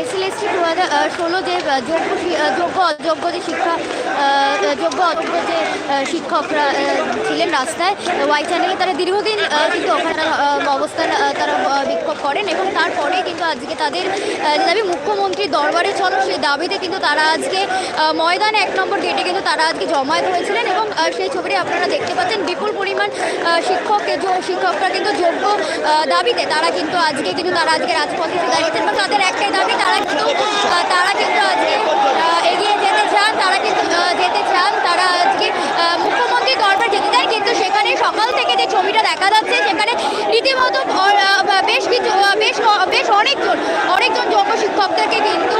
SLST দু হাজার ষোলো যে যোগ্য যোগ্য অযোগ্য যে শিক্ষা যোগ্য অযোগ্য যে শিক্ষকরা ছিলেন রাস্তায়, ওয়াই চ্যানেলে তারা দীর্ঘদিন কিন্তু ওখানে অবস্থান তারা বিক্ষোভ করেন এবং তারপরে কিন্তু আজকে তাদের দাবি মুখ্যমন্ত্রী দরবারে চলো সেই দাবিতে কিন্তু তারা আজকে ময়দানে এক নম্বর গেটে কিন্তু তারা আজকে জমায়েত হয়েছিলেন এবং সেই ছবিটি আপনারা দেখতে পাচ্ছেন, বিপুল পরিমাণ শিক্ষক শিক্ষকরা কিন্তু যোগ্য দাবিতে তারা কিন্তু আজকে কিন্তু তারা আজকে রাজপথে দাঁড়িয়েছেন এবং তাদের একটাই দাবি তারা কিন্তু তারা কিন্তু আজকে এগিয়ে যেতে চান, তারা কিন্তু যেতে চান, তারা আজকে মুখ্যমন্ত্রী দরবার যেতে চান কিন্তু সেখানে সকাল থেকে যে ছবিটা দেখা যাচ্ছে, সেখানে রীতিমতো বেশ কিছু বেশ বেশ অনেকজন অনেকজন যোগ্য শিক্ষকদেরকে কিন্তু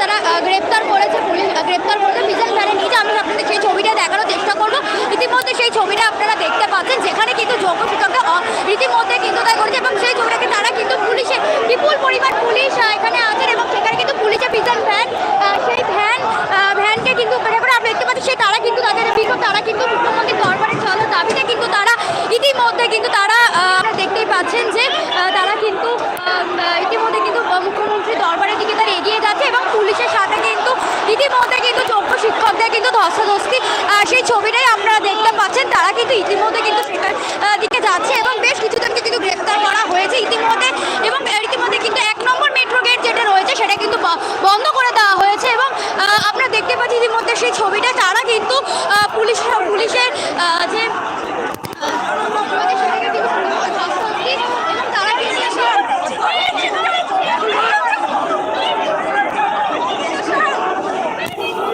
তারা গ্রেপ্তার করেছে, পুলিশ গ্রেপ্তার করেছে বিশাল ধারে নিয়ে আমি আপনাদের সেই ছবিটা দেখানোর চেষ্টা করব। ইতিমধ্যে সেই ছবিটা আপনারা দেখতে পাচ্ছেন, যেখানে কিন্তু যোগ্য শিক্ষকরা অ- রীতিমধ্যে কিন্তু তাই করেছে, এবং সেই ছবিটাকে তারা কিন্তু পুলিশে, বিপুল পরিমাণ পুলিশ আহ, এখানে আছেন এবং সেখানে কিন্তু পুলিশের বিশাল ভ্যান আহ, সেই ভ্যান আহ, ভ্যানকে কিন্তু করে করে আপনি দেখতে পাচ্ছেন সেই তারা কিন্তু তাদের বিক্ষোভ তারা কিন্তু মুখ্যমন্ত্রী দরবারে চলো দাবিতে কিন্তু তারা ইতিমধ্যে কিন্তু তারা দেখতেই পাচ্ছেন যে তারা কিন্তু ইতিমধ্যে কিন্তু মুখ্যমন্ত্রী দরবারের দিকে তারা এগিয়ে যাচ্ছে এবং পুলিশের সাথে কিন্তু ইতিমধ্যে কিন্তু যোগ্য শিক্ষকদের কিন্তু ধস্তাধস্তি সেই ছবিটাই আপনারা দেখতে পাচ্ছেন। তারা কিন্তু ইতিমধ্যে কিন্তু সেটার দিকে যাচ্ছে এবং বেশ কিছুজনকে কিন্তু গ্রেপ্তার করা হয়েছে ইতিমধ্যে এবং ইতিমধ্যে কিন্তু এক নম্বর মেট্রো গেট যেটা রয়েছে সেটা কিন্তু বন্ধ করে দেওয়া হয়েছে এবং আপনারা দেখতে পাচ্ছি ইতিমধ্যে সেই ছবিটা। তারা কিন্তু পুলিশ পুলিশের যে আহ, সেটাকে কিন্তু পুলিশের ধস্তাধস্তি এবং তারা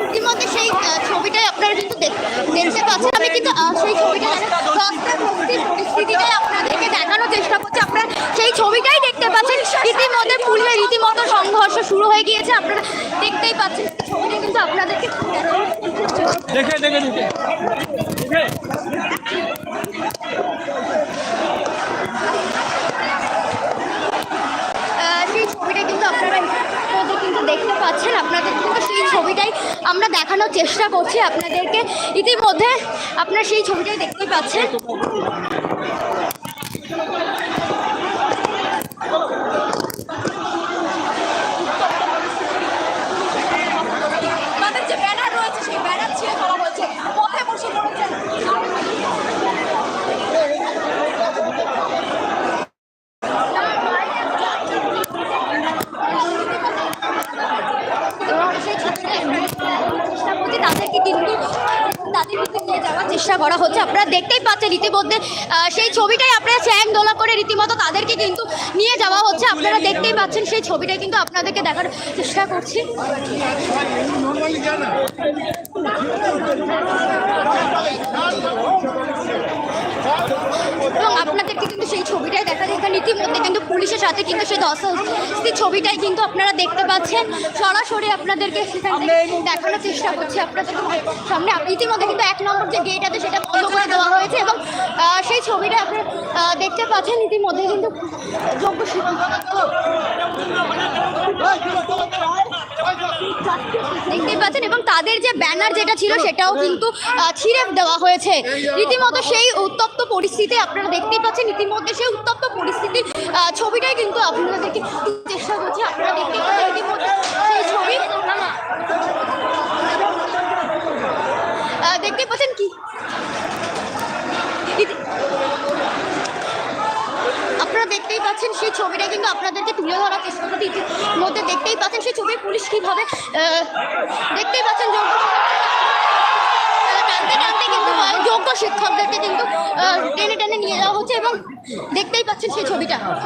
ইতিমধ্যে সেই আহ, ছবিটাই আপনারা কিন্তু দেখ- দেখতে পাচ্ছেন আমি কিন্তু আহ, সেই ছবিটা ধস্তাধস্তির পরিস্থিতিটাই আপনাদেরকে দেখানোর চেষ্টা করছি আপনারা সেই ছবিটাই দেখতে পাচ্ছেন ইতিমধ্যে পুলিশের রীতিমতো সংঘর্ষ শুরু হয়ে গিয়েছে। আপনারা দেখতেই পাচ্ছেন ছবিটা কিন্তু আপনাদেরকে দেখে দেখে দেখে। সেই ছবিটা কিন্তু আপনারা কিন্তু দেখতে পাচ্ছেন। আপনাদের কিন্তু সেই ছবিটাই আমরা দেখানোর চেষ্টা করছি আপনাদেরকে। ইতিমধ্যে আপনারা সেই ছবিটাই দেখতেই পাচ্ছেন তাদের যে ব্যানার রয়েছে সেই ব্যানার ছিঁড়ে ফেলা হয়েছে পথে বসে পড়েছে এবং সেই ছবিটা চেষ্টা করছি তাদেরকে কিন্তু তাদের কিন্তু নিয়ে যাওয়ার চেষ্টা করা হচ্ছে আপনারা আহ, সেই ছবিটাই আপনারা চ্যাং দোলা করে রীতিমতো তাদেরকে কিন্তু নিয়ে যাওয়া হচ্ছে। আপনারা দেখতেই পাচ্ছেন সেই ছবিটাই কিন্তু আপনাদেরকে দেখার চেষ্টা করছি। এবং আপনাদেরকে কিন্তু সেই ছবিটাই দেখা যায়। এখানে ইতিমধ্যে কিন্তু পুলিশের সাথে কিন্তু সেই দশাস্তি ছবিটাই কিন্তু আপনারা দেখতে পাচ্ছেন। সরাসরি আপনাদেরকে সেখান দেখানোর চেষ্টা করছি আপনাদের সামনে। ইতিমধ্যে কিন্তু এক নম্বর যে গেট আছে সেটা বন্ধ করে দেওয়া হয়েছে এবং সেই ছবিটা আপনারা দেখতে পাচ্ছেন। ইতিমধ্যে কিন্তু যোগ্য দেখতেই পাচ্ছেন এবং তাদের যে ব্যানার যেটা ছিল সেটাও কিন্তু ছিঁড়ে দেওয়া হয়েছে। রীতিমতো সেই উত্তপ্ত পরিস্থিতি আপনারা দেখতেই পাচ্ছেন ইতিমধ্যে সেই উত্তপ্ত পরিস্থিতির ছবিটাই কিন্তু আপনাদেরকে চেষ্টা করছি আপনারা দেখতেই পাচ্ছেন ইতিমধ্যে সেই ছবি। আহ, দেখতেই পাচ্ছেন কি? আপনারা দেখতেই পাচ্ছেন সেই ছবিটা কিন্তু আপনাদেরকে তুলে ধরার মধ্যে দেখতেই পাচ্ছেন সেই ছবি পুলিশ কীভাবে দেখতেই পাচ্ছেন যোগ্য টানতে টানতে কিন্তু যোগ্য শিক্ষকদেরকে কিন্তু টেনে টেনে নিয়ে যাওয়া হচ্ছে এবং দেখতেই পাচ্ছেন সেই ছবিটা। আহ,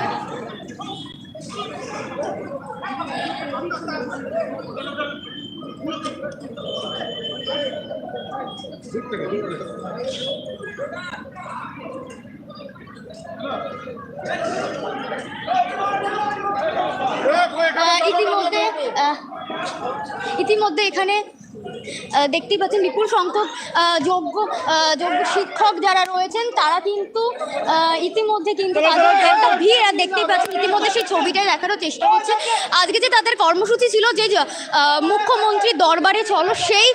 ইতিমধ্যে ইতিমধ্যে এখানে দেখতেই পাচ্ছেন বিপুল সংখ্যক যোগ্য যোগ্য শিক্ষক যারা রয়েছেন তারা কিন্তু ইতিমধ্যে কিন্তু তাদের একটা ভিড় আর দেখতেই পাচ্ছেন ইতিমধ্যে সেই ছবিটাই দেখানোর চেষ্টা করছে। আজকে যে তাদের কর্মসূচি ছিল যে আহ, মুখ্যমন্ত্রী দরবারে চলো সেই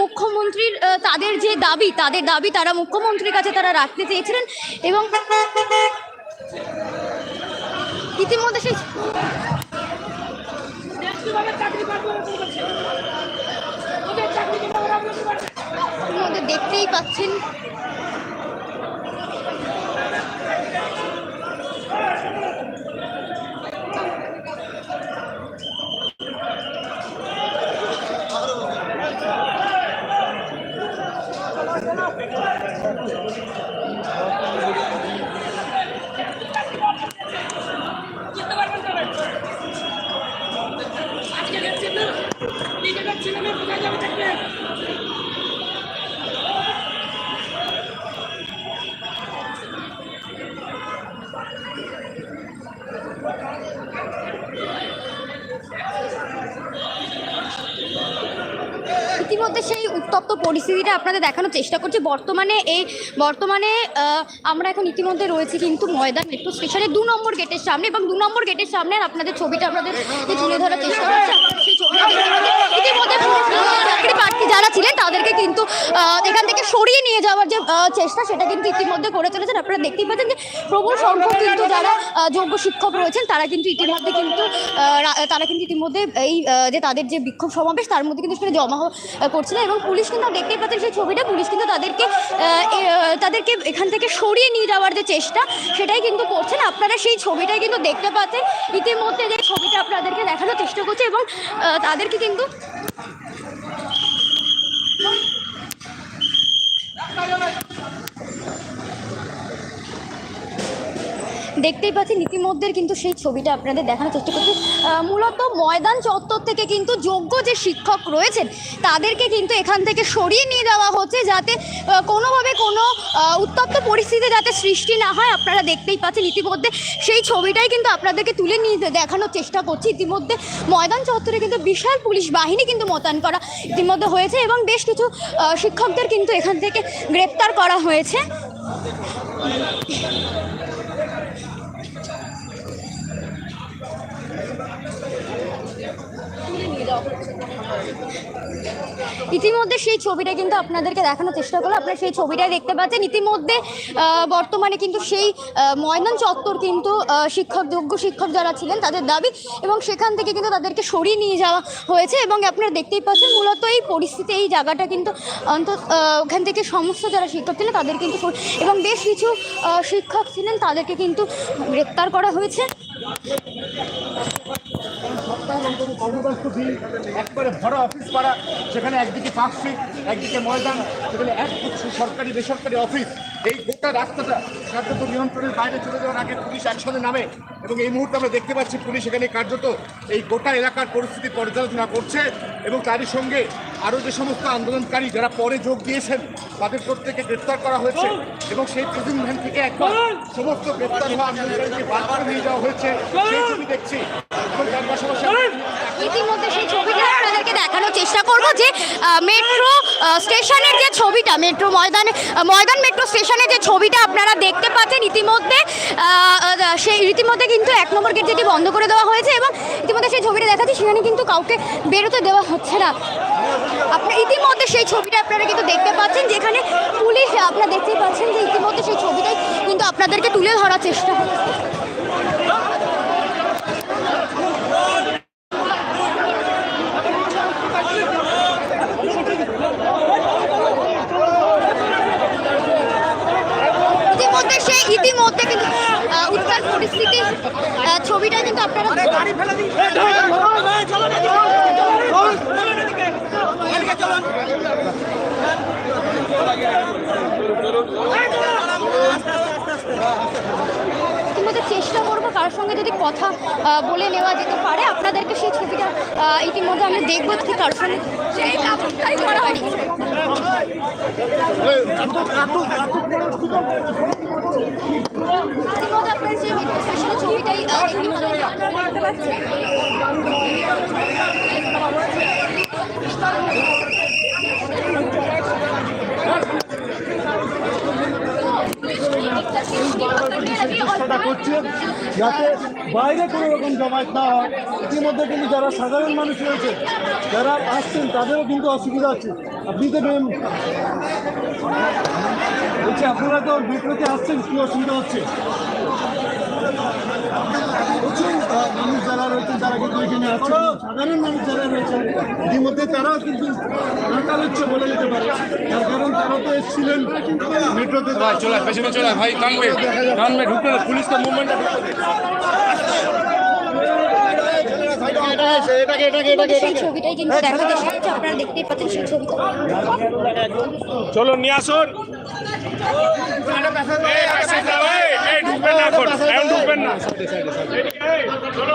মুখ্যমন্ত্রীর তাদের যে দাবি তাদের দাবি তারা মুখ্যমন্ত্রীর কাছে তারা রাখতে চেয়েছিলেন এবং ইতিমধ্যে সেই দেখতেই পাচ্ছেন। ইতিমধ্যে সেই উত্তপ্ত পরিস্থিতিটা আপনাদের দেখানোর চেষ্টা করছি। বর্তমানে এই, বর্তমানে আমরা এখন ইতিমধ্যে রয়েছি কিন্তু ময়দান মেট্রো স্টেশনের দু নম্বর গেটের সামনে এবং দু নম্বর গেটের সামনে আপনাদের ছবিটা আপনাদের তুলে ধরার চেষ্টা করছি। প্রার্থী যারা ছিলেন, তাদেরকে কিন্তু এখান থেকে সরিয়ে নিয়ে যাওয়ার যে চেষ্টা, সেটা কিন্তু ইতিমধ্যে করে চলেছেন। আপনারা দেখতেই পাচ্ছেন যে প্রবল সংখ্যক কিন্তু যারা যোগ্য শিক্ষক রয়েছেন, তারা কিন্তু ইতিমধ্যে কিন্তু তারা কিন্তু ইতিমধ্যে এই যে তাদের যে বিক্ষোভ সমাবেশ, তার মধ্যে কিন্তু সেখানে জমা করছিলেন এবং পুলিশ কিন্তু দেখতেই পাচ্ছেন সেই ছবিটা, পুলিশ কিন্তু তাদেরকে তাদেরকে এখান থেকে সরিয়ে নিয়ে যাওয়ার যে চেষ্টা, সেটাই কিন্তু করছেন। আপনারা সেই ছবিটাই কিন্তু দেখতে পাচ্ছেন। ইতিমধ্যে যে ছবিটা আপনাদেরকে দেখানোর চেষ্টা করছে এবং তাদেরকে কিন্তু দেখতেই পাচ্ছেন ইতিমধ্যে কিন্তু সেই ছবিটা আপনাদের দেখানোর চেষ্টা করছি। মূলত ময়দান চত্বর থেকে কিন্তু যোগ্য যে শিক্ষক রয়েছেন, তাদেরকে কিন্তু এখান থেকে সরিয়ে নিয়ে যাওয়া হচ্ছে যাতে কোনোভাবে কোনো উত্তপ্ত পরিস্থিতি যাতে সৃষ্টি না হয়। আপনারা দেখতেই পাচ্ছেন ইতিমধ্যে সেই ছবিটাই কিন্তু আপনাদেরকে তুলে নিয়ে দেখানোর চেষ্টা করছি। ইতিমধ্যে ময়দান চত্বরে কিন্তু বিশাল পুলিশ বাহিনী কিন্তু মোতায়েন করা ইতিমধ্যে হয়েছে এবং বেশ কিছু শিক্ষকদের কিন্তু এখান থেকে গ্রেপ্তার করা হয়েছে। ইতিমধ্যে সেই ছবিটা কিন্তু আপনাদেরকে দেখানোর চেষ্টা করল আপনারা সেই ছবিটাই দেখতে পাচ্ছেন। ইতিমধ্যে বর্তমানে কিন্তু সেই ময়দান চত্বর কিন্তু শিক্ষক যোগ্য শিক্ষক যারা ছিলেন তাদের দাবি এবং সেখান থেকে কিন্তু তাদেরকে সরিয়ে নিয়ে যাওয়া হয়েছে এবং আপনারা দেখতেই পাচ্ছেন মূলত এই পরিস্থিতি এই জায়গাটা কিন্তু অন্তত আহ, ওখান থেকে সমস্ত যারা শিক্ষক ছিলেন তাদের কিন্তু এবং বেশ কিছু শিক্ষক ছিলেন তাদেরকে কিন্তু গ্রেপ্তার করা হয়েছে। কর্মদক্ষ দিন, একবারে ভরা অফিস পাড়া, সেখানে একদিকে পার্কশিট একদিকে ময়দান, সেখানে এক সরকারি, বেসরকারি অফিস। এই গোটা রাস্তাটা কার্যত নিয়ন্ত্রণের বাইরে চলে যাওয়ার আগে পুলিশ একসাথে নামে এবং এই মুহূর্তে আমরা দেখতে পাচ্ছি পুলিশ এখানে কার্যত এই গোটা এলাকার পরিস্থিতি পর্যালোচনা করছে এবং তারই সঙ্গে আরও যে সমস্ত আন্দোলনকারী যারা পরে যোগ দিয়েছেন, তাদের প্রত্যেকে গ্রেপ্তার করা হয়েছে এবং সেই প্রিজন ভ্যান থেকে একবার সমস্ত গ্রেপ্তার হওয়া আন্দোলনকারীকে বারবার নিয়ে যাওয়া হয়েছে। সেই ছবি দেখছি। এবং তার পাশাপাশি ইতিমধ্যে সেই দেখানোর চেষ্টা করব যে মেট্রো স্টেশনের যে ছবিটা মেট্রো ময়দানে ময়দান মেট্রো স্টেশনের যে ছবিটা আপনারা দেখতে পাচ্ছেন ইতিমধ্যে সেই রীতিমধ্যে কিন্তু এক নম্বর গেট যেটি বন্ধ করে দেওয়া হয়েছে এবং ইতিমধ্যে সেই ছবিটা দেখাচ্ছি, সেখানে কিন্তু কাউকে বেরোতে দেওয়া হচ্ছে না। আপনার ইতিমধ্যে সেই ছবিটা আপনারা কিন্তু দেখতে পাচ্ছেন, যেখানে পুলিশ আপনারা দেখতেই পাচ্ছেন যে ইতিমধ্যে সেই ছবিটাই কিন্তু আপনাদেরকে তুলে ধরার চেষ্টা হচ্ছে। ইতিমধ্যে কিন্তু উত্তাল পরিস্থিতি ছবিটা কিন্তু আপনারা ইতিমধ্যে চেষ্টা করব কার সঙ্গে যদি কথা বলে নেওয়া যেতে পারে আপনাদেরকে সেই ছবিটা ইতিমধ্যে আমি দেখব সঙ্গে করা পারি ছবিটাই আহ, দেখতে পাচ্ছেন। চেষ্টাটা করছে, যাতে বাইরে কোনো রকম জমায়েত না হয়। ইতিমধ্যে কিন্তু যারা সাধারণ মানুষ রয়েছে, যারা আসছেন, তাদেরও কিন্তু অসুবিধা আছে আপনি তো বলছি, আপনারা তো মেট্রোতে আসছেন, কী অসুবিধা হচ্ছে? যারা রয়েছেন তারা কিন্তু এখানে আছেন সাধারণ মানুষ যারা রয়েছেন ইতিমধ্যে তারাও কিন্তু নাকাল হচ্ছে বলে যেতে পারে। তার কারণ তারা তো এসেছিলেন মেট্রোতে। চলে পেছনে চলে ভাই কানবে কানবে ঢুকবে পুলিশ তো মুভমেন্টটা চলো নিয়ে আসুন ঢুকবেন না এখন ঢুকবেন না। এই, চলো।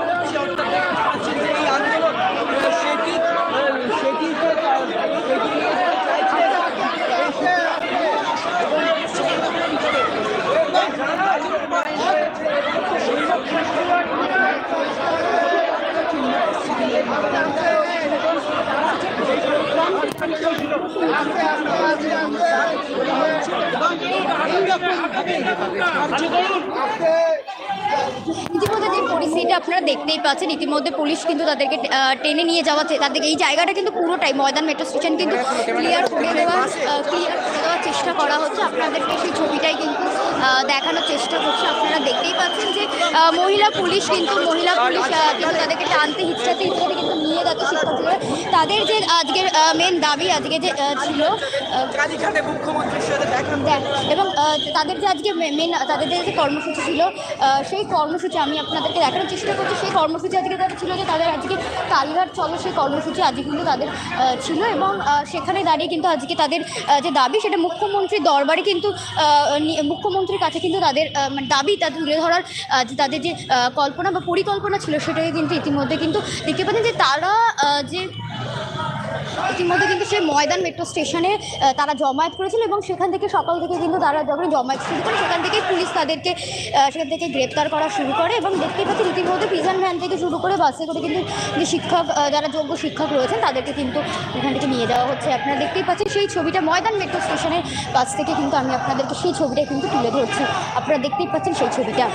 এই আন্দোলন সেটি সেটি সেটি চাইছে ইতিমধ্যে যে পরিস্থিতিটা আপনারা দেখতেই পাচ্ছেন। ইতিমধ্যে পুলিশ কিন্তু তাদেরকে টেনে নিয়ে যাওয়া তাদেরকে এই জায়গাটা কিন্তু পুরোটাই ময়দান মেট্রো স্টেশন কিন্তু ক্লিয়ার করে দেওয়া ক্লিয়ার করে দেওয়ার চেষ্টা করা হচ্ছে। আপনাদেরকে সেই ছবিটাই কিন্তু দেখানোর চেষ্টা করছে। আপনারা দেখতেই পাচ্ছেন যে মহিলা পুলিশ কিন্তু মহিলা পুলিশ কিন্তু তাদেরকে টানতে হিচড়াতে হিচড়াতে কিন্তু নিয়ে যাচ্ছে শিক্ষার্থীরা। তাদের যে আজকের মেন দাবি আজকে যে ছিল এবং তাদের যে আজকে মেন তাদের যে কর্মসূচি ছিল সেই কর্মসূচি আমি আপনাদেরকে দেখানোর চেষ্টা করছে। সেই কর্মসূচি আজকে তাদের ছিল যে তাদের আজকে কালীঘাট, চলো সেই কর্মসূচি আজকে কিন্তু তাদের ছিল এবং সেখানে দাঁড়িয়ে কিন্তু আজকে তাদের যে দাবি সেটা মুখ্যমন্ত্রীর দরবারে কিন্তু মুখ্যমন্ত্রীর কাছে কিন্তু তাদের মানে দাবি তা তুলে ধরার যে তাদের যে কল্পনা বা পরিকল্পনা ছিল সেটাকে কিন্তু ইতিমধ্যে কিন্তু দেখতে পাচ্ছেন যে তারা যে ইতিমধ্যে কিন্তু সেই ময়দান মেট্রো স্টেশনে তারা জমায়েত করেছিল এবং সেখান থেকে সকাল থেকে কিন্তু তারা যখন জমায়েত শুরু করে, সেখান থেকে পুলিশ তাদেরকে সেখান থেকে গ্রেপ্তার করা শুরু করে এবং দেখতে পাচ্ছি ইতিমধ্যে প্রিজন ভ্যান থেকে শুরু করে বাসে করে কিন্তু যে শিক্ষক যারা যোগ্য শিক্ষক রয়েছেন, তাদেরকে কিন্তু এখান থেকে নিয়ে যাওয়া হচ্ছে। আপনারা দেখতেই পাচ্ছেন সেই ছবিটা ময়দান মেট্রো স্টেশনের কাছ থেকে কিন্তু আমি আপনাদেরকে সেই ছবিটা কিন্তু তুলে ধরছি। আপনারা দেখতেই পাচ্ছেন সেই ছবিটা।